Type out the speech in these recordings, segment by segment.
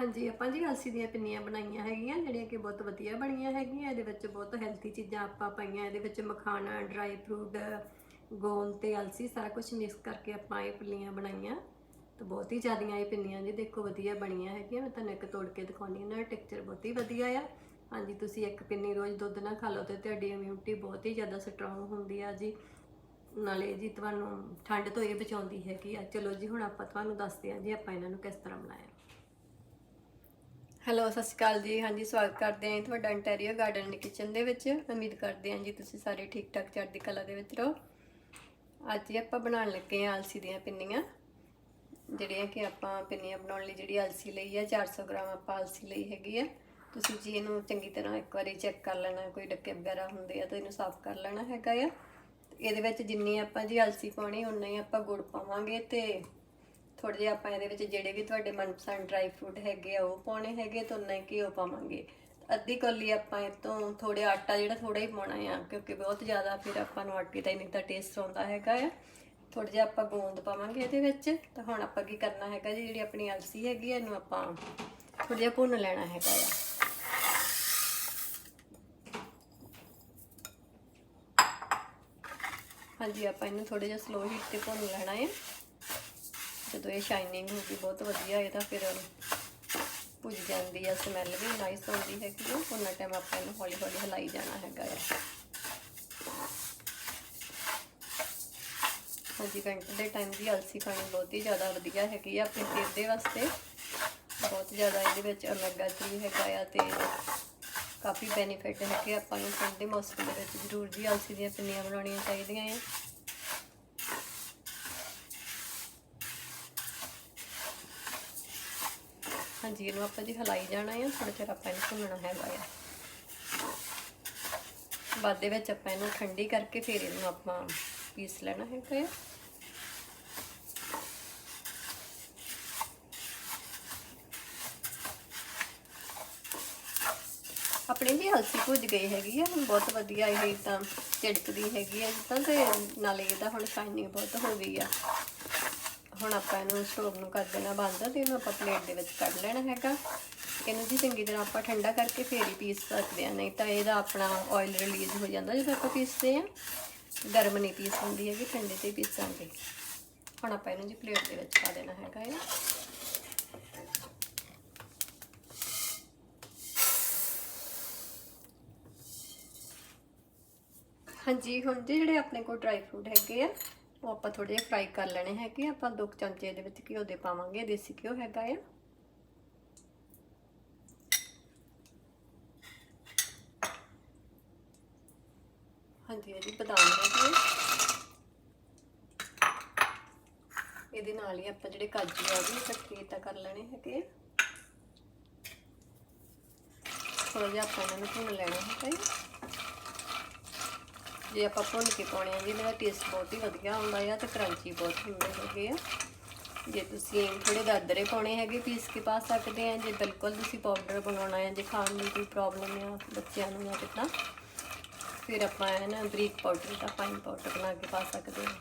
ਹਾਂਜੀ, ਆਪਾਂ ਜੀ ਅਲਸੀ ਦੀਆਂ ਪਿੰਨੀਆਂ ਬਣਾਈਆਂ ਹੈਗੀਆਂ, ਜਿਹੜੀਆਂ ਕਿ ਬਹੁਤ ਵਧੀਆ ਬਣੀਆਂ ਹੈਗੀਆਂ, ਇਹਦੇ ਵਿੱਚ ਬਹੁਤ ਹੈਲਥੀ ਚੀਜ਼ਾਂ ਆਪਾਂ ਪਾਈਆਂ, ਇਹਦੇ ਵਿੱਚ ਮਖਾਣਾ ਡਰਾਈ ਫਰੂਟ ਗੋਂਦ ਤੇ ਅਲਸੀ, ਸਾਰਾ ਕੁਝ ਮਿਕਸ ਕਰਕੇ ਆਪਾਂ ਇਹ ਪਿੰਨੀਆਂ ਬਣਾਈਆਂ। ਤੇ ਬਹੁਤ ਹੀ ਜ਼ਿਆਦੀਆਂ ਇਹ ਪਿੰਨੀਆਂ ਜੀ, ਦੇਖੋ ਵਧੀਆ ਬਣੀਆਂ ਹੈਗੀਆਂ, ਮੈਂ ਤੁਹਾਨੂੰ ਇੱਕ ਤੋੜ ਕੇ ਦਿਖਾਉਣੀ ਇਹਨਾਂ ਦਾ ਟੈਕਸਚਰ ਬਹੁਤ ਹੀ ਵਧੀਆ ਆ। ਹਾਂਜੀ, ਤੁਸੀਂ ਇੱਕ ਪਿੰਨੀ ਰੋਜ਼ ਦੁੱਧ ਨਾਲ ਖਾ ਲਓ ਤੇ ਤੁਹਾਡੀ ਇਮਿਊਨਿਟੀ ਬਹੁਤ ਹੀ ਜ਼ਿਆਦਾ ਸਟਰੋਂਗ ਹੁੰਦੀ ਆ ਜੀ। ਨਾਲੇ ਜੀ ਤੁਹਾਨੂੰ ਠੰਡ ਤੋਂ ਇਹ ਬਚਾਉਂਦੀ ਹੈਗੀ ਆ। ਚਲੋ ਜੀ, ਹੁਣ ਆਪਾਂ ਤੁਹਾਨੂੰ ਦੱਸਦੇ ਹਾਂ ਜੀ, ਆਪਾਂ ਇਹਨਾਂ ਨੂੰ ਕਿਸ ਤਰ੍ਹਾਂ ਬਣਾਇਆ। ਹੈਲੋ ਸਤਿ ਸ਼੍ਰੀ ਅਕਾਲ ਜੀ। ਹਾਂਜੀ, ਸਵਾਗਤ ਕਰਦੇ ਹਾਂ ਤੁਹਾਡਾ ਇੰਟੀਰੀਅਰ ਗਾਰਡਨ ਐਂਡ ਕਿਚਨ ਦੇ ਵਿੱਚ। ਉਮੀਦ ਕਰਦੇ ਹਾਂ ਜੀ ਤੁਸੀਂ ਸਾਰੇ ਠੀਕ ਠਾਕ ਚੜ੍ਹਦੀ ਕਲਾ ਦੇ ਵਿੱਚ ਰਹੋ। ਅੱਜ ਜੀ ਆਪਾਂ ਬਣਾਉਣ ਲੱਗੇ ਹਾਂ ਅਲਸੀ ਦੀਆਂ ਪਿੰਨੀਆਂ। ਜਿਹੜੀਆਂ ਕਿ ਆਪਾਂ ਪਿੰਨੀਆਂ ਬਣਾਉਣ ਲਈ ਜਿਹੜੀ ਅਲਸੀ ਲਈ ਆ 400 ਗ੍ਰਾਮ ਆਪਾਂ ਅਲਸੀ ਲਈ ਹੈਗੀ ਆ ਤੁਸੀਂ ਜੀ ਇਹਨੂੰ ਚੰਗੀ ਤਰ੍ਹਾਂ ਇੱਕ ਵਾਰੀ ਚੈੱਕ ਕਰ ਲੈਣਾ, ਕੋਈ ਡੱਕੇ ਵਗੈਰਾ ਹੁੰਦੇ ਆ ਤਾਂ ਇਹਨੂੰ ਸਾਫ਼ ਕਰ ਲੈਣਾ ਹੈਗਾ ਆ। ਇਹਦੇ ਵਿੱਚ ਜਿੰਨੀ ਆਪਾਂ ਜੀ ਅਲਸੀ ਪਾਉਣੀ ਉਨਾ ਹੀ ਆਪਾਂ ਗੁੜ ਪਾਵਾਂਗੇ ਤੇ ਥੋੜੇ ਜਿਹਾ ਆਪਾਂ ਇਹਦੇ ਵਿੱਚ ਜਿਹੜੇ ਵੀ ਤੁਹਾਡੇ ਮਨਪਸੰਦ ਡਰਾਈ ਫਰੂਟ ਹੈਗੇ ਆ ਉਹ ਪਾਉਣੇ ਹੈਗੇ ਤੇ ਉਹਨਾਂ ਹੀ ਘਿਓ ਪਾਵਾਂਗੇ। ਅੱਧੀ ਕੌਲੀ ਆਪਾਂ ਇਹ ਤੋਂ ਥੋੜੇ ਆਟਾ ਜਿਹੜਾ ਥੋੜਾ ਹੀ ਪਾਉਣਾ ਆ ਕਿਉਂਕਿ ਬਹੁਤ ਜ਼ਿਆਦਾ ਫਿਰ ਆਪਾਂ ਨੂੰ ਆਟੇ ਦਾ ਨਹੀਂ ਤਾਂ ਟੇਸਟ ਆਉਂਦਾ ਹੈਗਾ ਆ। ਥੋੜਾ ਜਿਹਾ ਆਪਾਂ ਗੋਂਦ ਪਾਵਾਂਗੇ ਇਹਦੇ ਵਿੱਚ ਤਾਂ ਹੁਣ ਆਪਾਂ ਕੀ ਕਰਨਾ ਹੈਗਾ ਜੀ ਜਿਹੜੀ ਆਪਣੀ ਅਲਸੀ ਹੈਗੀ ਆ, ਇਹਨੂੰ ਆਪਾਂ ਥੋੜਾ ਜਿਹਾ ਭੁੰਨ ਲੈਣਾ ਹੈਗਾ ਆ। ਹਾਂਜੀ ਆਪਾਂ ਇਹਨੂੰ ਥੋੜਾ ਜਿਹਾ ਸਲੋ ਹੀਟ ਤੇ ਭੁੰਨ ਲੈਣਾ ਹੈ ਜਦੋਂ ਇਹ ਸ਼ਾਈਨਿੰਗ ਹੋ ਗਈ, ਬਹੁਤ ਵਧੀਆ ਇਹ ਤਾਂ ਫਿਰ ਭੁੱਜ ਜਾਂਦੀ ਆ ਸਮੈਲ ਵੀ ਨਾਈਸ ਆਉਂਦੀ ਹੈਗੀ ਆ। ਉਹਨਾਂ ਟਾਈਮ ਆਪਾਂ ਇਹਨੂੰ ਹੌਲੀ ਹੌਲੀ ਹਿਲਾਈ ਜਾਣਾ ਹੈਗਾ ਆ। ਹਾਂਜੀ ਘੰਟੇ ਦੇ ਟਾਈਮ ਦੀ ਅਲਸੀ ਖਾਣੀ ਬਹੁਤ ਹੀ ਜ਼ਿਆਦਾ ਵਧੀਆ ਹੈਗੀ ਆ, ਆਪਣੇ ਸਿਹਤ ਦੇ ਵਾਸਤੇ। ਬਹੁਤ ਜ਼ਿਆਦਾ ਇਹਦੇ ਵਿੱਚ ਓਮੇਗਾ 3 ਹੈਗਾ ਆ ਤੇ ਕਾਫੀ ਬੈਨੀਫਿਟ ਹੈਗੇ ਆਪਾਂ ਨੂੰ। ਠੰਡ ਦੇ ਮੌਸਮ ਦੇ ਵਿੱਚ ਜ਼ਰੂਰ ਜੀ ਅਲਸੀ ਦੀਆਂ ਪਿੰਨੀਆਂ ਬਣਾਉਣੀਆਂ ਚਾਹੀਦੀਆਂ ਹੈ ਹਾਂਜੀ ਇਹਨੂੰ ਆਪਾਂ ਜੀ ਹਲਾਈ ਜਾਣਾ ਹੈ ਥੋੜਾ ਚਿਰ ਆਪਾਂ ਇਹਨੂੰ ਭੁੰਨਣਾ ਹੈਗਾ ਆ। ਬਾਅਦ ਦੇ ਵਿੱਚ ਆਪਾਂ ਇਹਨੂੰ ਠੰਡੀ ਕਰਕੇ ਫਿਰ ਇਹਨੂੰ ਆਪਾਂ ਪੀਸ ਲੈਣਾ ਹੈਗਾ ਆ। ਆਪਣੀ ਵੀ ਹਲਸੀ ਭੁੱਜ ਗਈ ਹੈਗੀ ਆ, ਹੁਣ ਬਹੁਤ ਵਧੀਆ ਇਹ ਤਾਂ ਝਿੜਕਦੀ ਹੈਗੀ ਆ, ਜਿੱਦਾਂ ਤੇ ਨਾਲੇ ਇਹਦਾ ਹੁਣ ਸ਼ਾਈਨਿੰਗ ਬਹੁਤ ਹੋ ਗਈ ਆ। ਹੁਣ ਆਪਾਂ ਇਹਨੂੰ ਸਟੋਵ ਨੂੰ ਕਰ ਦੇਣਾ ਬੰਦ ਤੇ ਇਹਨੂੰ ਆਪਾਂ ਪਲੇਟ ਦੇ ਵਿੱਚ ਕੱਢ ਲੈਣਾ ਹੈਗਾ। ਇਹਨੂੰ ਜੀ ਚੰਗੀ ਤਰ੍ਹਾਂ ਆਪਾਂ ਠੰਡਾ ਕਰਕੇ ਫੇਰ ਹੀ ਪੀਸ ਸਕਦੇ ਆ ਨਹੀਂ ਤਾਂ ਇਹਦਾ ਆਪਣਾ ਆਇਲ ਰਿਲੀਜ਼ ਹੋ ਜਾਂਦਾ ਜਦੋਂ ਆਪਾਂ ਪੀਸਦੇ ਆ ਗਰਮ ਨਹੀਂ ਪੀਸ ਹੁੰਦੀ ਹੈਗੀ, ਠੰਡੇ ਤੇ ਪੀਸਾਂਗੇ ਹੁਣ ਆਪਾਂ ਇਹਨੂੰ ਜੀ ਪਲੇਟ ਦੇ ਵਿੱਚ ਪਾ ਦੇਣਾ ਹੈਗਾ ਇਹ। ਹਾਂਜੀ, ਹੁਣ ਜੀ ਜਿਹੜੇ ਆਪਣੇ ਕੋਲ ਡਰਾਈ ਫਰੂਟ ਹੈਗੇ ਆ ਉਹ ਆਪਾਂ ਥੋੜੇ ਜਿਹਾ ਫਰਾਈ ਕਰ ਲੈਣੇ ਹੈਗੇ ਆ। ਆਪਾਂ ਦੋ ਕੁ ਚਮਚੇ ਇਹਦੇ ਵਿੱਚ ਘਿਓ ਦੇ ਪਾਵਾਂਗੇ ਦੇਸੀ ਘਿਓ ਹੈਗਾ ਆ ਹਾਂਜੀ ਇਹ ਜੀ ਬਦਾਮ ਹੈਗੇ ਆ। ਇਹਦੇ ਨਾਲ ਹੀ ਆਪਾਂ ਜਿਹੜੇ ਕਾਜੂ ਆ ਉਹ ਵੀ ਇਕੱਠੇ ਤਾਂ ਕਰ ਲੈਣੇ ਹੈਗੇ ਆ। ਥੋੜਾ ਜਿਹਾ ਆਪਾਂ ਇਹਨਾਂ ਨੂੰ ਭੁੰਨ ਲੈਣਾ ਹੈਗਾ ਆ। ਜੇ ਆਪਾਂ ਭੁੰਨ ਕੇ ਪਾਉਣੇ ਆ ਜੀ ਇਹਨਾਂ ਦਾ ਟੇਸਟ ਬਹੁਤ ਹੀ ਵਧੀਆ ਆਉਂਦਾ ਆ ਤੇ ਕਰੰਚੀ ਬਹੁਤ ਹੁੰਦੇ ਹੈਗੇ ਆ। ਜੇ ਤੁਸੀਂ ਥੋੜੇ ਦਾਦਰੇ ਪਾਉਣੇ ਹੈਗੇ, ਪੀਸ ਕੇ ਪਾ ਸਕਦੇ ਆ। ਜੇ ਬਿਲਕੁਲ ਤੁਸੀਂ ਪਾਊਡਰ ਬਣਾਉਣਾ ਹੈ ਜੇ ਖਾਣ ਦੀ ਕੋਈ ਪ੍ਰੋਬਲਮ ਆ ਬੱਚਿਆਂ ਨੂੰ ਜਾਂ ਕਿੱਦਾਂ, ਫਿਰ ਆਪਾਂ ਹੈ ਨਾ ਬਰੀਕ ਪਾਊਡਰ ਦਾ ਫਾਈਨ ਪਾਊਡਰ ਬਣਾ ਕੇ ਪਾ ਸਕਦੇ ਹਾਂ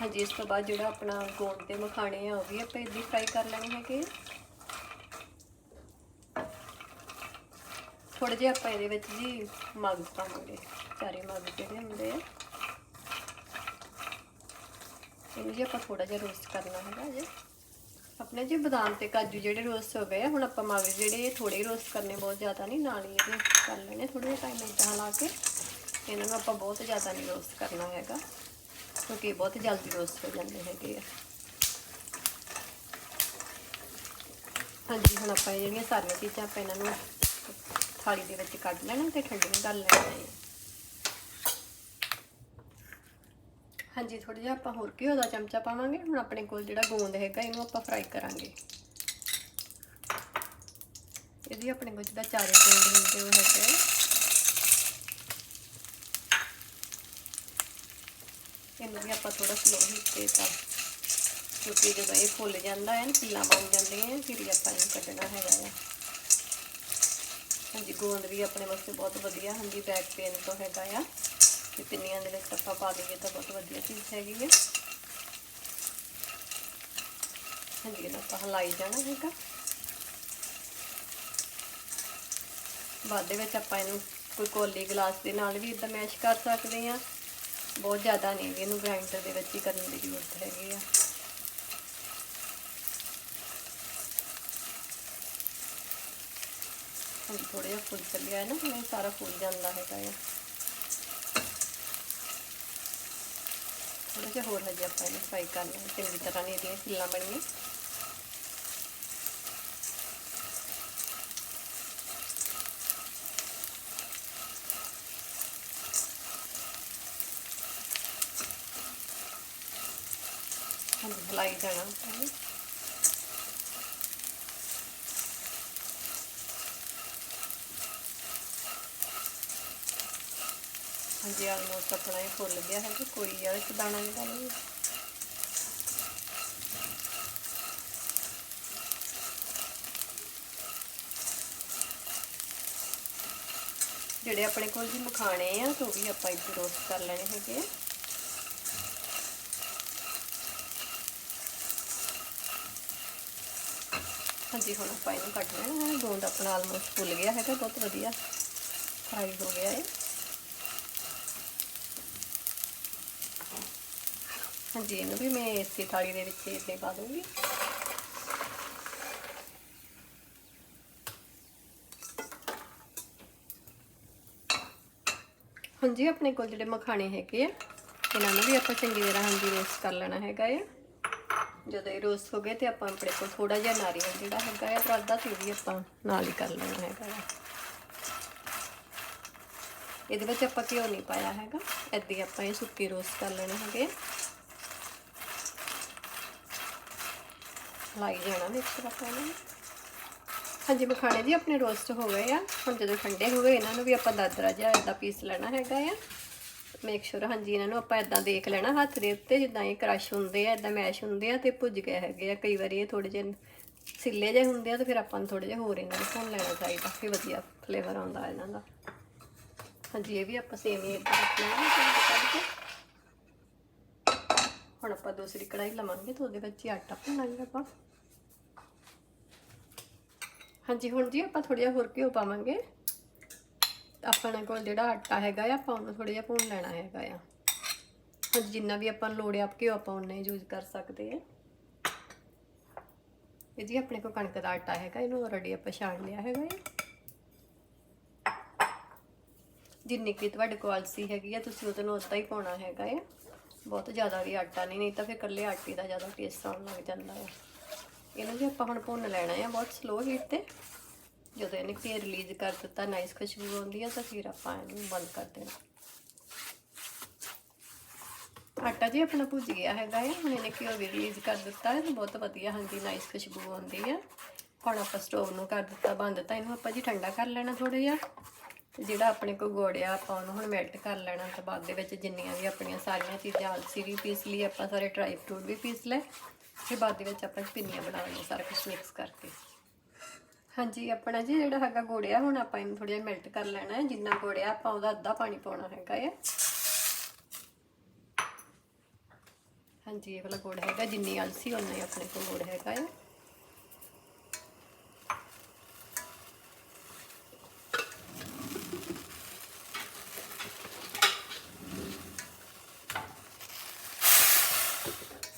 ਹਾਂਜੀ, ਇਸ ਤੋਂ ਬਾਅਦ ਜਿਹੜਾ ਆਪਣਾ ਗੋਂਦ ਤੇ ਮਖਾਣੇ ਆ, ਉਹ ਵੀ ਆਪਾਂ ਇਦਾਂ ਫਰਾਈ ਕਰ ਲੈਣੇ ਹੈਗੇ ਥੋੜੇ ਜਿਹਾ ਆਪਾਂ ਇਹਦੇ ਵਿੱਚ ਜੀ ਮਗਜ਼ ਪਾਵਾਂਗੇ, ਚਾਰੇ ਮਗਜ਼ ਜਿਹੜੇ ਹੁੰਦੇ ਆ। ਇਹਨੂੰ ਜੀ ਆਪਾਂ ਥੋੜਾ ਜਿਹਾ ਰੋਸਟ ਕਰਨਾ ਹੈਗਾ ਜੀ। ਆਪਣੇ ਜੀ ਬਦਾਮ ਤੇ ਕਾਜੂ ਜਿਹੜੇ ਰੋਸਟ ਹੋ ਗਏ ਆ, ਹੁਣ ਆਪਾਂ ਮਗਜ਼ ਜਿਹੜੇ ਥੋੜੇ ਰੋਸਟ ਕਰਨੇ, ਬਹੁਤ ਜ਼ਿਆਦਾ ਨਹੀਂ ਨਾਲ ਹੀ ਇਹਦੇ ਕਰ ਲੈਣੇ ਥੋੜੇ ਜਿਹਾ ਟਾਈਮ ਇਦਾਂ ਲਾ ਕੇ। ਇਹਨਾਂ ਨੂੰ ਆਪਾਂ ਬਹੁਤ ਜ਼ਿਆਦਾ ਨਹੀਂ ਰੋਸਟ ਕਰਨਾ ਹੈਗਾ, ਕਿਉਂਕਿ ਬਹੁਤ ਜਲਦੀ ਰੋਸਟ ਹੋ ਜਾਂਦੇ ਹੈਗੇ ਆ। ਹਾਂਜੀ, ਹੁਣ ਆਪਾਂ ਇਹ ਜਿਹੜੀਆਂ ਸਾਰੀਆਂ ਚੀਜ਼ਾਂ ਆਪਾਂ ਇਹਨਾਂ ਨੂੰ ਥਾਲੀ ਦੇ ਵਿੱਚ ਕੱਢ ਲੈਣਾ ਤੇ ਠੰਡੀਆਂ ਡਾਲ ਲੈਣਾ ਹੈ ਹਾਂਜੀ ਥੋੜਾ ਜਿਹਾ ਆਪਾਂ ਹੋਰ ਘਿਓ ਦਾ ਚਮਚਾ ਪਾਵਾਂਗੇ। ਹੁਣ ਆਪਣੇ ਕੋਲ ਜਿਹੜਾ ਗੋਂਦ ਹੈਗਾ, ਇਹਨੂੰ ਆਪਾਂ ਫਰਾਈ ਕਰਾਂਗੇ। ਇਹਦੀ ਆਪਣੇ ਕੋਲ ਜਿਹੜਾ ਚਾਰੇ ਗੋਂਦ ਹੁੰਦੇ ਉਹ ਹੈਗੇ ਇਹਨੂੰ ਵੀ ਆਪਾਂ ਥੋੜਾ ਸਲੋ ਹੀਟ ਤੇ ਤਾਂ ਕਿਉਂਕਿ ਜਦੋਂ ਇਹ ਫੁੱਲ ਜਾਂਦਾ ਹੈ ਨਾ, ਪਿੱਲਾਂ ਬਣ ਜਾਂਦੀਆਂ ਫਿਰ ਹੀ ਆਪਾਂ ਇਹਨੂੰ ਕੱਢਣਾ ਹੈਗਾ ਹੈ ਹਾਂਜੀ ਗੋਂਦ ਵੀ ਆਪਣੇ ਵਾਸਤੇ ਬਹੁਤ ਵਧੀਆ, ਹਾਂਜੀ ਬੈਕ ਪੇਨ ਤੋਂ ਹੈਗਾ ਆ। ਤੇ ਪਿੰਨੀਆਂ ਦੇ ਵਿੱਚ ਆਪਾਂ ਪਾ ਦਈਏ ਤਾਂ ਬਹੁਤ ਵਧੀਆ ਚੀਜ਼ ਹੈਗੀ ਹੈ ਹਾਂਜੀ, ਇਹਨੂੰ ਆਪਾਂ ਹਲਾਈ ਜਾਣਾ ਹੈਗਾ। ਬਾਅਦ ਦੇ ਵਿੱਚ ਆਪਾਂ ਇਹਨੂੰ ਕੋਈ ਕੋਲੀ ਗਲਾਸ ਦੇ ਨਾਲ ਵੀ ਇਦਾਂ ਮੈਸ਼ ਕਰ ਸਕਦੇ ਆ। ਬਹੁਤ ਜ਼ਿਆਦਾ ਨਹੀਂ, ਇਹਨੂੰ ਗ੍ਰਾਈਂਡਰ ਦੇ ਵਿੱਚ ਹੀ ਕਰਨ ਦੀ ਜ਼ਰੂਰਤ ਹੈਗੀ ਆ। ਹੁਣ ਥੋੜਾ ਜਿਹਾ ਫੁੱਲ ਚੱਲਿਆ ਹੈ ਨਾ, ਹੁਣ ਇਹ ਸਾਰਾ ਫੁੱਲ ਜਾਂਦਾ ਹੈਗਾ ਆ। ਥੋੜਾ ਜਿਹਾ ਹੋਰ ਹਜੇ ਆਪਾਂ ਇਹਨੂੰ ਫਰਾਈ ਕਰ ਲੈਣਾ ਚੰਗੀ ਤਰ੍ਹਾਂ ਨਹੀਂ ਇਹਦੀਆਂ ਫਿੱਲਾਂ ਬਣੀਆਂ। ਹਾਂਜੀ ਹਲਾਈ ਜਾਣਾ ਪਹਿਲੇ ਹਾਂਜੀ ਆਲਮੋਸਟ ਆਪਣਾ ਇਹ ਫੁੱਲ ਗਿਆ ਹੈ ਕਿ ਕੋਈ ਆ, ਇੱਕ ਦਾਣਾ ਜਿਹੜਾ ਨਹੀਂ। ਜਿਹੜੇ ਆਪਣੇ ਕੋਲ ਜੀ ਮਖਾਣੇ ਆ ਤੇ ਉਹ ਵੀ ਆਪਾਂ ਇੱਥੇ ਰੋਸਟ ਕਰ ਲੈਣੇ ਹੈਗੇ ਆ। ਹਾਂਜੀ, ਹੁਣ ਆਪਾਂ ਇਹਨੂੰ ਕੱਟ ਲੈਣਾ ਹੈ। ਗੋਂਦ ਆਪਣਾ ਆਲਮੋਸਟ ਫੁੱਲ ਗਿਆ ਹੈਗਾ, ਬਹੁਤ ਵਧੀਆ। ਫਰਾਈ ਹੋ ਗਿਆ ਹੈ ਹਾਂਜੀ, ਇਹਨੂੰ ਵੀ ਮੈਂ ਇਸੇ ਥਾਲੀ ਦੇ ਵਿੱਚ ਇੱਥੇ ਪਾ ਦੂੰਗੀ ਹਾਂਜੀ, ਆਪਣੇ ਕੋਲ ਜਿਹੜੇ ਮਖਾਣੇ ਹੈਗੇ ਆ, ਇਹਨਾਂ ਨੂੰ ਵੀ ਆਪਾਂ ਚੰਗੀ ਤਰ੍ਹਾਂ ਹਾਂਜੀ ਰੋਸਟ ਕਰ ਲੈਣਾ ਹੈਗਾ ਆ। ਜਦੋਂ ਇਹ ਰੋਸਟ ਹੋ ਗਏ ਤੇ ਆਪਾਂ ਆਪਣੇ ਕੋਲ ਥੋੜਾ ਜਿਹਾ ਨਾਰੀਅਲ ਜਿਹੜਾ ਹੈਗਾ ਆ ਪਰ ਅੱਧਾ ਤੇ ਵੀ ਆਪਾਂ ਨਾਲ ਹੀ ਕਰ ਲੈਣਾ ਹੈਗਾ ਆ। ਇਹਦੇ ਵਿੱਚ ਆਪਾਂ ਘਿਓ ਨਹੀਂ ਪਾਇਆ ਹੈਗਾ ਏਦਾਂ ਹੀ ਆਪਾਂ ਇਹ ਸੁੱਕੀ ਰੋਸਟ ਕਰ ਲੈਣੇ ਹੈਗੇ ਲਾਈ ਜਾਣਾ ਮਿਕਸ ਆਪਾਂ ਨੂੰ ਹਾਂਜੀ ਮਖਾਣੇ ਜੀ ਆਪਣੇ ਰੋਸਟ ਹੋ ਗਏ ਆ। ਹੁਣ ਜਦੋਂ ਠੰਡੇ ਹੋ ਗਏ, ਇਹਨਾਂ ਨੂੰ ਵੀ ਆਪਾਂ ਦਾਦਰਾ ਜਿਹਾ ਇਦਾਂ ਪੀਸ ਲੈਣਾ ਹੈਗਾ ਆ। ਮੇਕ ਸ਼ੋਰ ਹਾਂਜੀ, ਇਹਨਾਂ ਨੂੰ ਆਪਾਂ ਇਦਾਂ ਦੇਖ ਲੈਣਾ ਹੱਥ ਦੇ ਉੱਤੇ, ਜਿੱਦਾਂ ਇਹ ਕ੍ਰਸ਼ ਹੁੰਦੇ ਆ ਇਦਾਂ ਮੈਸ਼ ਹੁੰਦੇ ਆ ਤੇ ਭੁੱਜ ਗਏ ਹੈਗੇ ਆ। ਕਈ ਵਾਰੀ ਇਹ ਥੋੜੇ ਜਿਹੇ ਸਿੱਲੇ ਜਿਹੇ ਹੁੰਦੇ ਆ ਤੇ ਫਿਰ ਆਪਾਂ ਨੂੰ ਥੋੜੇ ਜਿਹੇ ਹੋਰ ਇਹਨਾਂ ਨੂੰ ਭੁੰਨ ਲੈਣਾ ਚਾਹੀਦਾ, ਫਿਰ ਵਧੀਆ ਫਲੇਵਰ ਆਉਂਦਾ ਇਹਨਾਂ ਦਾ। ਹਾਂਜੀ, ਇਹ ਵੀ ਆਪਾਂ ਸੇਮ ਹੀ ਇਦਾਂ ਰੱਖਣਾ ਹੁਣ ਆਪਾਂ ਦੂਸਰੀ ਕੜਾਈ ਲਵਾਂਗੇ ਤੇ ਉਹਦੇ ਵਿੱਚ ਹੀ ਆਟਾ ਭੁੰਨਾਂਗੇ ਆਪਾਂ। ਹਾਂਜੀ, ਹੁਣ ਜੀ ਆਪਾਂ ਥੋੜਾ ਜਿਹਾ ਹੋਰ ਘਿਓ ਪਾਵਾਂਗੇ। ਆਪਣੇ ਕੋਲ ਜਿਹੜਾ ਆਟਾ ਹੈਗਾ ਆ, ਆਪਾਂ ਉਹਨੂੰ ਥੋੜਾ ਜਿਹਾ ਭੁੰਨ ਲੈਣਾ ਹੈਗਾ ਆ। ਹਾਂਜੀ ਜਿੰਨਾ ਵੀ ਆਪਾਂ ਨੂੰ ਲੋੜ ਆ ਘਿਓ ਆਪਾਂ ਉਹਨੇ ਯੂਜ਼ ਕਰ ਸਕਦੇ ਆ। ਇਹ ਜੀ ਆਪਣੇ ਕੋਲ ਕਣਕ ਦਾ ਆਟਾ ਹੈਗਾ, ਇਹਨੂੰ ਆਲਰੇਡੀ ਆਪਾਂ ਛਾਣ ਲਿਆ ਹੈਗਾ ਆ। ਜਿੰਨੀ ਕਿ ਤੁਹਾਡੇ ਕੁਆਲਿਟੀ ਹੈਗੀ ਆ, ਤੁਸੀਂ ਉਹਦੇ ਨੂੰ ਉਦਾਂ ਹੀ ਪਾਉਣਾ ਹੈਗਾ ਆ। ਬਹੁਤ ਜ਼ਿਆਦਾ ਵੀ ਆਟਾ ਨਹੀਂ ਨਹੀਂ ਤਾਂ ਫਿਰ ਇਕੱਲੇ ਆਟੇ ਦਾ ਜ਼ਿਆਦਾ ਟੇਸਟ ਆਉਣ ਲੱਗ ਜਾਂਦਾ ਹੈ ਇਹਨੂੰ ਵੀ ਆਪਾਂ ਹੁਣ ਭੁੰਨ ਲੈਣਾ ਆ ਬਹੁਤ ਸਲੋ ਹੀਟ ਤੇ, ਜਦੋਂ ਇਹਨੇ ਘੀ ਰਿਲੀਜ਼ ਕਰ ਦਿੱਤਾ ਨਾਈਸ ਖੁਸ਼ਬੂ ਆਉਂਦੀ ਆ, ਤਾਂ ਫਿਰ ਆਪਾਂ ਇਹਨੂੰ ਬੰਦ ਕਰ ਦੇਣਾ। ਆਟਾ ਜੀ ਆਪਣਾ ਭੁੱਜ ਗਿਆ ਹੈਗਾ ਹੈ ਹੁਣ ਇਹਨੇ ਘਿਓ ਵੀ ਰਿਲੀਜ਼ ਕਰ ਦਿੱਤਾ ਹੈ ਤਾਂ ਬਹੁਤ ਵਧੀਆ ਹਾਂਜੀ ਨਾਈਸ ਖੁਸ਼ਬੂ ਆਉਂਦੀ ਆ। ਹੁਣ ਆਪਾਂ ਸਟੋਵ ਨੂੰ ਕਰ ਦਿੱਤਾ ਬੰਦ, ਤਾਂ ਇਹਨੂੰ ਆਪਾਂ ਜੀ ਠੰਡਾ ਕਰ ਲੈਣਾ ਥੋੜਾ ਜਿਹਾ। ਤੇ ਜਿਹੜਾ ਆਪਣੇ ਕੋਲ ਗੋੜਿਆ ਆਪਾਂ ਉਹਨੂੰ ਹੁਣ ਮੈਲਟ ਕਰ ਲੈਣਾ ਤੇ ਬਾਅਦ ਦੇ ਵਿੱਚ ਜਿੰਨੀਆਂ ਵੀ ਆਪਣੀਆਂ ਸਾਰੀਆਂ ਚੀਜ਼ਾਂ ਆਲਸੀ ਵੀ ਪੀਸ ਲਈ, ਆਪਾਂ ਸਾਰੇ ਡਰਾਈ ਫਰੂਟ ਵੀ ਪੀਸ ਲਏ ਫਿਰ ਬਾਅਦ ਦੇ ਵਿੱਚ ਆਪਾਂ ਪਿੰਨੀਆਂ ਬਣਾਉਣੀਆਂ ਸਾਰਾ ਕੁਝ ਮਿਕਸ ਕਰਕੇ। ਹਾਂਜੀ, ਆਪਣਾ ਜੀ ਜਿਹੜਾ ਹੈਗਾ ਗੋੜਿਆ ਹੁਣ ਆਪਾਂ ਇਹਨੂੰ ਥੋੜਾ ਜਿਹਾ ਮੈਲਟ ਕਰ ਲੈਣਾ ਹੈ। ਜਿੰਨਾ ਗੋੜਿਆ ਆਪਾਂ ਉਹਦਾ ਅੱਧਾ ਪਾਣੀ ਪਾਉਣਾ ਹੈਗਾ ਹੈ ਹਾਂਜੀ, ਇਹ ਵਾਲਾ ਗੁੜ ਹੈਗਾ, ਜਿੰਨੀ ਅਲਸੀ ਉਨਾ ਹੀ ਆਪਣੇ ਕੋਲ ਗੁੜ ਹੈਗਾ ਹੈ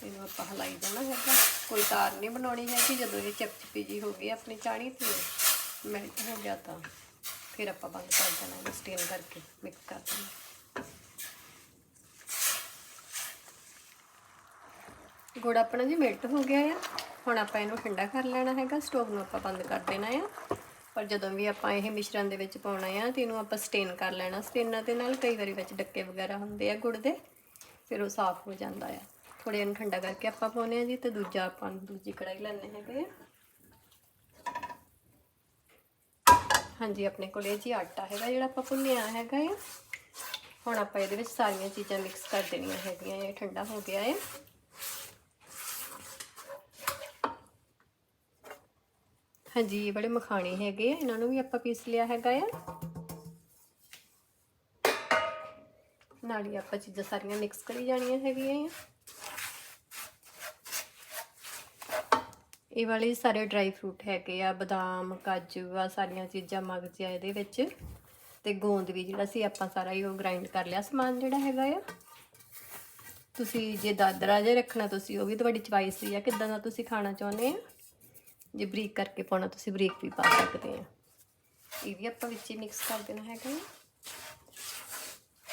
ਇਹਨੂੰ ਆਪਾਂ ਹਲਾਈ ਜਾਣਾ ਹੈਗਾ ਕੋਈ ਤਾਰ ਨਹੀਂ ਬਣਾਉਣੀ ਹੈ ਕਿ ਜਦੋਂ ਇਹ ਚਪਚਪੀ ਜੀ ਹੋ ਗਈ ਆਪਣੀ ਚਾਣੀ ਤੇ ਮੈਲਟ ਹੋ ਗਿਆ ਤਾਂ ਫਿਰ ਆਪਾਂ ਬੰਦ ਕਰ ਦੇਣਾ ਇਹਨੂੰ ਸਟੀਮ ਕਰਕੇ ਮਿਕਸ ਕਰ ਦੇਣਾ। ਗੁੜ ਆਪਣਾ ਜੀ ਮੈਲਟ ਹੋ ਗਿਆ ਆ। ਹੁਣ ਆਪਾਂ ਇਹਨੂੰ ਠੰਡਾ ਕਰ ਲੈਣਾ ਹੈਗਾ। ਸਟੋਵ ਨੂੰ ਆਪਾਂ ਬੰਦ ਕਰ ਦੇਣਾ ਆ। ਪਰ ਜਦੋਂ ਵੀ ਆਪਾਂ ਇਹ ਮਿਸ਼ਰਣ ਦੇ ਵਿੱਚ ਪਾਉਣਾ ਆ ਤੇ ਇਹਨੂੰ ਆਪਾਂ ਸਟੇਨ ਕਰ ਲੈਣਾ। ਸਟੇਨਾਂ ਦੇ ਨਾਲ ਕਈ ਵਾਰੀ ਵਿੱਚ ਡੱਕੇ ਵਗੈਰਾ ਹੁੰਦੇ ਆ ਗੁੜ ਦੇ। ਫਿਰ ਉਹ ਸਾਫ਼ ਹੋ ਜਾਂਦਾ ਆ। ਥੋੜੇ ਇਹਨੂੰ ਠੰਡਾ ਕਰਕੇ ਆਪਾਂ ਪਾਉਨੇ ਆ ਜੀ ਤੇ ਦੂਜਾ ਆਪਾਂ ਦੂਜੀ ਕੜਾਈ ਲੈਣੇ ਹੈਗੇ ਆ। ਹਾਂਜੀ, ਆਪਣੇ ਕੋਲ ਇਹ ਜੀ ਆਟਾ ਹੈਗਾ ਜਿਹੜਾ ਆਪਾਂ ਭੁੰਨਿਆ ਹੈਗਾ ਆ। ਹੁਣ ਆਪਾਂ ਇਹਦੇ ਵਿੱਚ ਸਾਰੀਆਂ ਚੀਜ਼ਾਂ ਮਿਕਸ ਕਰ ਦੇਣੀਆਂ ਹੈਗੀਆਂ, ਇਹ ਠੰਡਾ ਹੋ ਗਿਆ ਹੈ ਹਾਂਜੀ, ਇਹ ਬੜੇ ਮਖਾਣੇ ਹੈਗੇ ਆ, ਇਹਨਾਂ ਨੂੰ ਵੀ ਆਪਾਂ ਪੀਸ ਲਿਆ ਹੈਗਾ ਆ। ਨਾਲ ਹੀ ਆਪਾਂ ਚੀਜ਼ਾਂ ਸਾਰੀਆਂ ਮਿਕਸ ਕਰੀ ਜਾਣੀਆਂ ਹੈਗੀਆਂ ਆ। ਇਹ ਵਾਲੇ ਸਾਰੇ ਡਰਾਈ ਫਰੂਟ ਹੈਗੇ ਆ, ਬਦਾਮ, ਕਾਜੂ ਆ, ਸਾਰੀਆਂ ਚੀਜ਼ਾਂ ਮਗਜ਼ ਆ ਇਹਦੇ ਵਿੱਚ। ਤੇ ਗੋਂਦ ਵੀ ਜਿਹੜਾ ਸੀ, ਆਪਾਂ ਸਾਰਾ ਹੀ ਉਹ ਗ੍ਰਾਈਂਡ ਕਰ ਲਿਆ ਸਮਾਨ ਜਿਹੜਾ ਹੈਗਾ ਆ। ਤੁਸੀਂ ਜੇ ਦਾਦਰਾ ਜੇ ਰੱਖਣਾ, ਤੁਸੀਂ ਉਹ ਵੀ ਤੁਹਾਡੀ ਚੁਆਇਸ ਹੀ ਆ, ਕਿੱਦਾਂ ਦਾ ਤੁਸੀਂ ਖਾਣਾ ਚਾਹੁੰਦੇ ਆ? ਜੇ ਬਰੀਕ ਕਰਕੇ ਪਾਉਣਾ, ਤੁਸੀਂ ਬਰੀਕ ਵੀ ਪਾ ਸਕਦੇ ਆ। ਇਹ ਵੀ ਆਪਾਂ ਵਿੱਚ ਹੀ ਮਿਕਸ ਕਰ ਦੇਣਾ ਹੈਗਾ ਆ।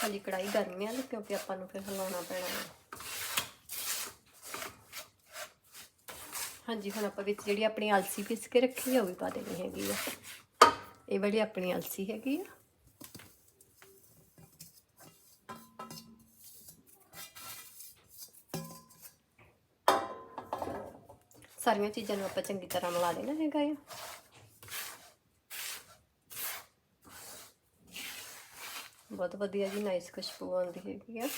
ਹਾਲੀ ਕੜਾਈ ਗਰਮੀ ਆ ਕਿਉਂਕਿ ਆਪਾਂ ਨੂੰ ਫਿਰ ਹਿਲਾਉਣਾ ਪੈਣਾ ਹੈ ਹਾਂਜੀ, ਹੁਣ ਆਪਾਂ ਵਿੱਚ ਜਿਹੜੀ ਆਪਣੀ ਅਲਸੀ ਪੀਸ ਕੇ ਰੱਖੀ ਆ, ਉਹ ਵੀ ਪਾ ਦੇਣੀ ਹੈਗੀ ਆ। ਇਹ ਵਾਲੀ ਆਪਣੀ ਅਲਸੀ ਹੈਗੀ ਆ। ਸਾਰੀਆਂ ਚੀਜ਼ਾਂ ਨੂੰ ਆਪਾਂ ਚੰਗੀ ਤਰ੍ਹਾਂ ਮਿਲਾ ਦੇਣਾ ਹੈਗਾ ਆ। ਬਹੁਤ ਵਧੀਆ ਜੀ ਨਾਈਸ ਖੁਸ਼ਬੂ ਆਉਂਦੀ ਹੈਗੀ ਆ।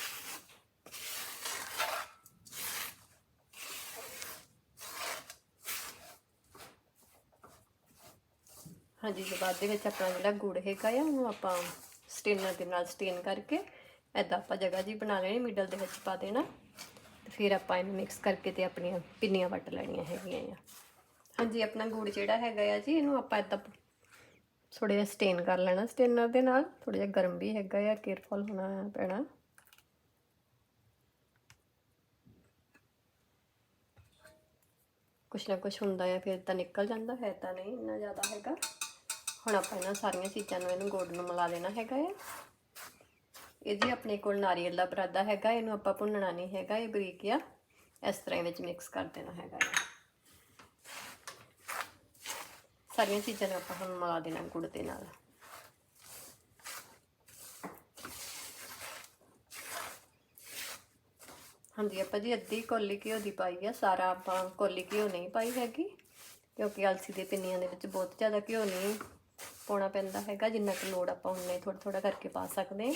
ਹਾਂਜੀ ਜੀ ਬਾਅਦ ਦੇ ਵਿੱਚ ਆਪਣਾ ਜਿਹੜਾ ਗੁੜ ਹੈਗਾ ਆ, ਉਹਨੂੰ ਆਪਾਂ ਸਟੇਨਰ ਦੇ ਨਾਲ ਸਟੇਨ ਕਰਕੇ ਐਦਾਂ ਆਪਾਂ ਜਗ੍ਹਾ ਜੀ ਬਣਾ ਲੈਣੀ ਮਿਡਲ ਦੇ ਵਿੱਚ ਪਾ ਦੇਣਾ। ਤੇ ਫਿਰ ਆਪਾਂ ਇਹਨੂੰ ਮਿਕਸ ਕਰਕੇ ਤੇ ਆਪਣੀਆਂ ਪਿੰਨੀਆਂ ਵੱਟ ਲੈਣੀਆਂ ਹੈਗੀਆਂ ਆ। ਹਾਂਜੀ, ਆਪਣਾ ਗੁੜ ਜਿਹੜਾ ਹੈਗਾ ਆ ਜੀ, ਇਹਨੂੰ ਆਪਾਂ ਐਦਾਂ ਥੋੜਾ ਜਿਹਾ ਸਟੇਨ ਕਰ ਲੈਣਾ ਸਟੇਨਰ ਦੇ ਨਾਲ। ਥੋੜਾ ਜਿਹਾ ਗਰਮ ਵੀ ਹੈਗਾ ਆ ਕੇਅਰਫੁਲ ਹੋਣਾ ਪੈਣਾ। ਕੁਛ ਨਾ ਕੁਛ ਹੁੰਦਾ ਆ, ਫਿਰ ਤਾਂ ਨਿਕਲ ਜਾਂਦਾ, ਹੈ ਤਾਂ ਨਹੀਂ ਇੰਨਾ ਜ਼ਿਆਦਾ ਹੈਗਾ। ਹੁਣ ਆਪਾਂ ਇਹਨਾਂ ਸਾਰੀਆਂ ਚੀਜ਼ਾਂ ਨੂੰ ਇਹਨੂੰ ਗੁੜ ਨੂੰ ਮਿਲਾ ਲੈਣਾ ਹੈਗਾ ਹੈ ਇਹ ਜੀ ਆਪਣੇ ਕੋਲ ਨਾਰੀਅਲ ਦਾ ਬਰਾਦਾ ਹੈਗਾ, ਇਹਨੂੰ ਆਪਾਂ ਭੁੰਨਣਾ ਨਹੀਂ ਹੈਗਾ, ਇਹ ਬਰੀਕ ਆ ਇਸ ਤਰ੍ਹਾਂ ਵਿੱਚ ਮਿਕਸ ਕਰ ਦੇਣਾ ਹੈਗਾ ਹੈ ਸਾਰੀਆਂ ਚੀਜ਼ਾਂ ਨੂੰ ਆਪਾਂ ਹੁਣ ਮਿਲਾ ਦੇਣਾ ਗੁੜ ਦੇ ਨਾਲ। ਹਾਂਜੀ, ਆਪਾਂ ਜੀ ਅੱਧੀ ਕੋਲੀ ਘਿਓ ਦੀ ਪਾਈ ਆ, ਸਾਰਾ ਆਪਾਂ ਕੋਲੀ ਘਿਓ ਨਹੀਂ ਪਾਈ ਹੈਗੀ, ਕਿਉਂਕਿ ਅਲਸੀ ਦੇ ਪਿੰਨੀਆਂ ਦੇ ਵਿੱਚ ਬਹੁਤ ਜ਼ਿਆਦਾ ਘਿਓ ਨਹੀਂ ਪਾਉਣਾ ਪੈਂਦਾ ਹੈਗਾ, ਜਿੰਨਾ ਕੁ ਲੋੜ ਆਪਾਂ ਉਨਾ ਹੀ ਥੋੜਾ ਥੋੜਾ ਕਰਕੇ ਪਾ ਸਕਦੇ ਹਾਂ।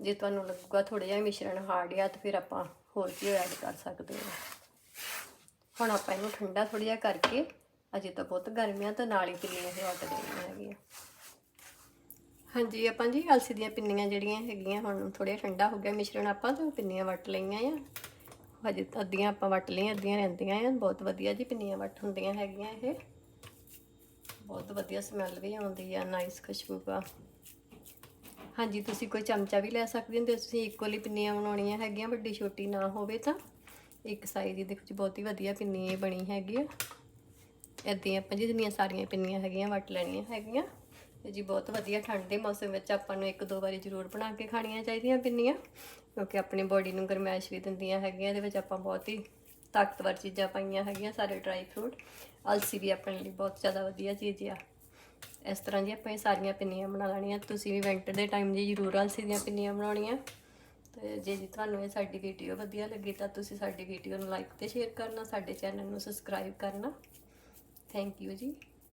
ਜੇ ਤੁਹਾਨੂੰ ਲੱਗੂਗਾ ਥੋੜਾ ਜਿਹਾ ਮਿਸ਼ਰਣ ਹਾਰਡ ਆ, ਤਾਂ ਫਿਰ ਆਪਾਂ ਹੋਰ ਘਿਓ ਐਡ ਕਰ ਸਕਦੇ ਹਾਂ। ਹੁਣ ਆਪਾਂ ਇਹਨੂੰ ਠੰਡਾ ਥੋੜਾ ਜਿਹਾ ਕਰਕੇ, ਅਜੇ ਤਾਂ ਬਹੁਤ ਗਰਮੀਆਂ ਤਾਂ ਨਾਲ ਹੀ ਪਿੰਨੀਆਂ ਹੀ ਵੱਟ ਦੇਣੀਆਂ ਹੈਗੀਆਂ। ਹਾਂਜੀ, ਆਪਾਂ ਜੀ ਅਲਸੀ ਦੀਆਂ ਪਿੰਨੀਆਂ ਜਿਹੜੀਆਂ ਹੈਗੀਆਂ, ਹੁਣ ਥੋੜ੍ਹਾ ਠੰਡਾ ਹੋ ਗਿਆ ਮਿਸ਼ਰਣ ਆਪਾਂ, ਤਾਂ ਪਿੰਨੀਆਂ ਵੱਟ ਲਈਆਂ ਆ। ਹਜੇ ਅੱਧੀਆਂ ਆਪਾਂ ਵੱਟ ਲਈਆਂ, ਅੱਧੀਆਂ ਰਹਿੰਦੀਆਂ ਆ, ਬਹੁਤ ਵਧੀਆ ਜੀ ਪਿੰਨੀਆਂ ਵੱਟ ਹੁੰਦੀਆਂ ਹੈਗੀਆਂ ਇਹ। ਬਹੁਤ ਵਧੀਆ ਸਮੈਲ ਵੀ ਆਉਂਦੀ ਆ ਨਾਈਸ ਖੁਸ਼ਬੂ ਆ। ਹਾਂਜੀ, ਤੁਸੀਂ ਕੋਈ ਚਮਚਾ ਵੀ ਲੈ ਸਕਦੇ ਹੋ? ਤੁਸੀਂ ਇਕੁਅਲੀ ਪਿੰਨੀਆਂ ਬਣਾਉਣੀਆਂ ਹੈਗੀਆਂ, ਵੱਡੀ ਛੋਟੀ ਨਾ ਹੋਵੇ ਤਾਂ। ਇੱਕ ਸਾਈਜ਼ ਇਹਦੇ ਵਿੱਚ ਬਹੁਤ ਹੀ ਵਧੀਆ ਪਿੰਨੀ ਇਹ ਬਣੀ ਹੈਗੀ ਆ। ਇੱਦਾਂ ਹੀ ਆਪਾਂ ਜਿੰਨੀਆਂ ਸਾਰੀਆਂ ਪਿੰਨੀਆਂ ਹੈਗੀਆਂ, ਵੱਟ ਲੈਣੀਆਂ ਹੈਗੀਆਂ। ਤੇ ਜੀ ਬਹੁਤ ਵਧੀਆ ਠੰਡ ਦੇ ਮੌਸਮ ਵਿੱਚ ਆਪਾਂ ਨੂੰ ਇੱਕ ਦੋ ਵਾਰੀ ਜ਼ਰੂਰ ਬਣਾ ਕੇ ਖਾਣੀਆਂ ਚਾਹੀਦੀਆਂ ਪਿੰਨੀਆਂ। ਕਿਉਂਕਿ ਆਪਣੀ ਬੋਡੀ ਨੂੰ ਗਰਮੈਸ਼ ਵੀ ਦਿੰਦੀਆਂ ਹੈਗੀਆਂ, ਇਹਦੇ ਵਿੱਚ ਆਪਾਂ ਬਹੁਤ ਹੀ ਤਾਕਤਵਰ ਚੀਜ਼ਾਂ ਪਾਈਆਂ ਹੈਗੀਆਂ ਸਾਰੇ ਡਰਾਈ ਫਰੂਟ ਅਲਸੀ ਵੀ ਆਪਣੇ ਲਈ ਬਹੁਤ ਜ਼ਿਆਦਾ ਵਧੀਆ ਚੀਜ਼ ਆ। ਇਸ ਤਰ੍ਹਾਂ ਜੀ ਆਪਾਂ ਇਹ ਸਾਰੀਆਂ ਪਿੰਨੀਆਂ ਬਣਾ ਲੈਣੀਆਂ। ਤੁਸੀਂ ਵੀ ਵਿੰਟਰ ਦੇ ਟਾਈਮ ਜੀ ਜ਼ਰੂਰ ਅਲਸੀ ਦੀਆਂ ਪਿੰਨੀਆਂ ਬਣਾਉਣੀਆਂ। ਤੇ ਜੇ ਜੀ ਤੁਹਾਨੂੰ ਇਹ ਸਾਡੀ ਵੀਡੀਓ ਵਧੀਆ ਲੱਗੀ ਤਾਂ ਤੁਸੀਂ ਸਾਡੀ ਵੀਡੀਓ ਨੂੰ ਲਾਈਕ ਤੇ ਸ਼ੇਅਰ ਕਰਨਾ, ਸਾਡੇ ਚੈਨਲ ਨੂੰ ਸਬਸਕ੍ਰਾਈਬ ਕਰਨਾ। ਥੈਂਕ ਯੂ ਜੀ।